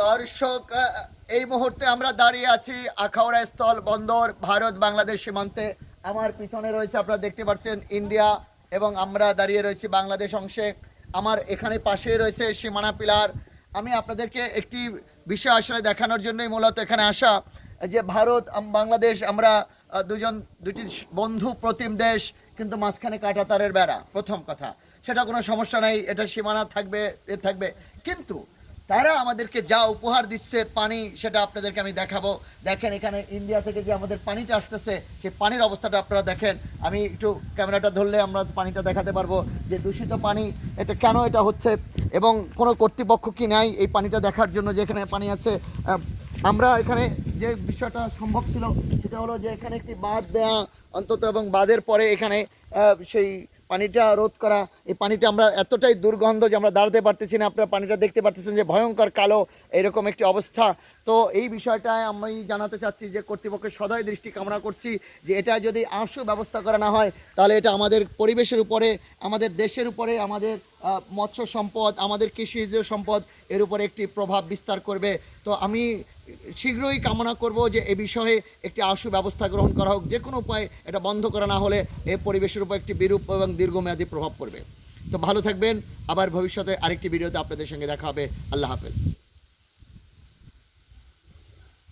দর্শক, এই মুহূর্তে আমরা দাঁড়িয়ে আছি আখাউড়া স্থল বন্দর ভারত বাংলাদেশ সীমান্তে। আমার পিছনে রয়েছে, আপনারা দেখতে পাচ্ছেন, ইন্ডিয়া এবং আমরা দাঁড়িয়ে রয়েছি বাংলাদেশ অংশে। আমার এখানে পাশেই রয়েছে সীমানা পিলার। আমি আপনাদেরকে একটি বিষয় আসলে দেখানোর জন্যই মূলত এখানে আসা, যে ভারত বাংলাদেশ, আমরা দুজন, দুটি বন্ধু প্রতিম দেশ, কিন্তু মাঝখানে কাঁটাতারের বেড়া, প্রথম কথা। সেটা কোনো সমস্যা নাই, এটা সীমানা থাকবে, এ থাকবে। কিন্তু তারা আমাদেরকে যা উপহার দিচ্ছে পানি, সেটা আপনাদেরকে আমি দেখাবো। দেখেন এখানে ইন্ডিয়া থেকে যে আমাদের পানিটা আসতেছে, সেই পানির অবস্থাটা আপনারা দেখেন। আমি একটু ক্যামেরাটা ধরলে আমরা পানিটা দেখাতে পারব যে দূষিত পানি, এটা কেন এটা হচ্ছে এবং কোনো কর্তৃপক্ষ কি নাই এই পানিটা দেখার জন্য যে এখানে পানি আছে। আমরা এখানে যে বিষয়টা সম্ভব ছিল, সেটা হলো যে এখানে একটি বাঁধ দেওয়া অন্তত এবং বাঁধের পরে এখানে সেই পানিটা রোধ করা, এই পানিটা আমরা এতটাই দুর্গন্ধ যে আমরা দাঁড়াতে পারতেছি না, আপনারা পানিটা দেখতে পারতেছেন যে ভয়ঙ্কর কালো এরকম একটি অবস্থা। তো এই বিষয়টায় আমি জানাতে চাচ্ছি যে কর্তৃপক্ষের সদয় দৃষ্টি কামনা করছি যে এটা যদি আশু ব্যবস্থা করা না হয়, তাহলে এটা আমাদের পরিবেশের উপরে, আমাদের দেশের উপরে, আমাদের মৎস্য সম্পদ, আমাদের কৃষিজ সম্পদ এর উপরে একটি প্রভাব বিস্তার করবে। তো আমি শীঘ্রই কামনা করব যে এ বিষয়ে একটি আশু ব্যবস্থা গ্রহণ করা হোক। যে কোনো উপায়ে এটা বন্ধ করা না হলে এ পরিবেশের উপর একটি বিরূপ এবং দীর্ঘমেয়াদী প্রভাব পড়বে। তো ভালো থাকবেন। আবার ভবিষ্যতে আরেকটি ভিডিওতে আপনাদের সঙ্গে দেখা হবে। আল্লাহ হাফেজ।